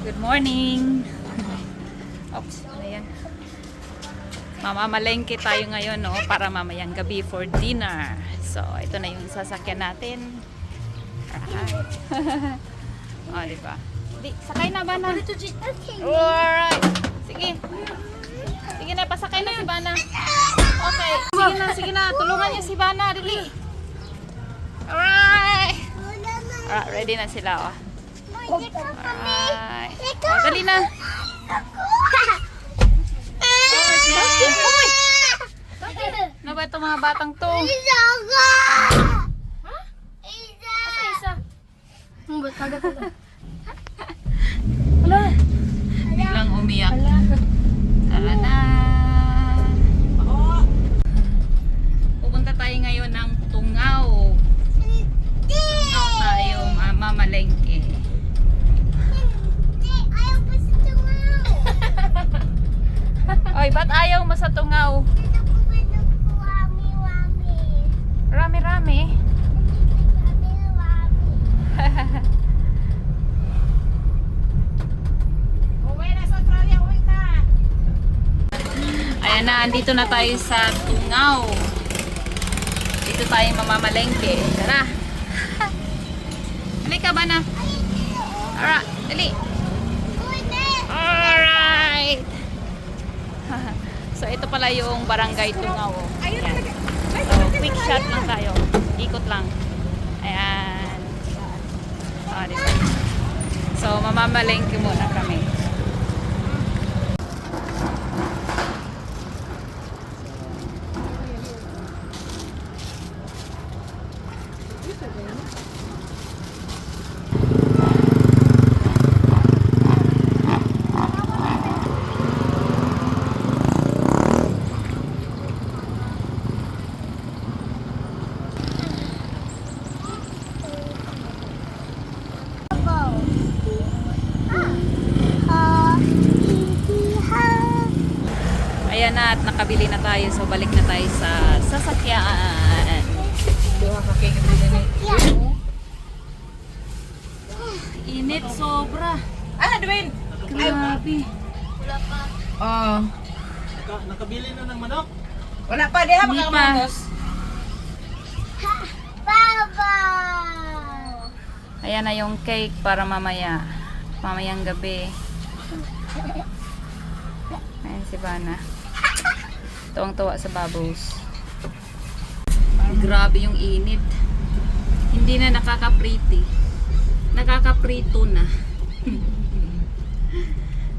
Good morning. Oops, ano yan? Mamamalengke tayo ngayon, no? Para mamayang gabi for dinner. So, ito na yung sasakyan natin. Alright. oh, di ba? Di, sakay na ba na? Alright. Sige. Sige na, pasakay na si Bana. Okay. Sige na, sige na. Tulungan niyo si Bana. Dili. Alright. Alright, ready na sila, oh. Alright. Oh, dali na. Ano ba itong mga batang to umiyak. Tara na. Pupunta tayo ngayon ng Tungaw. Tungaw tayo, ma- mamalengke. Ba't ayaw mo sa Tungaw? Rami-rami. Ayan na, andito na tayo sa Tungaw. Dito tayo mamamalengke. Tara. Halika ba na? Alright, dali. Alright. so, ito pala yung barangay Tungaw. Ayan. So, quick shot lang tayo. Ikot lang. Ayan. Oh, dito. So, mamamalengke muna kami. Ayan na at nakabili na tayo. So, balik na tayo sa sasakyan. Init sobra. Ah, Dwayne! Grabe. Oh. Naka- nakabili na ng manok? Wala pa, di ha, Hindi mga pa. kamanos. Ayan na yung cake para mamaya. Mamayang gabi. Ayan si Bana. Tuwang-tuwa sa bubbles. Grabe yung init. Hindi na nakaka-pretty. Nakaka-prito na.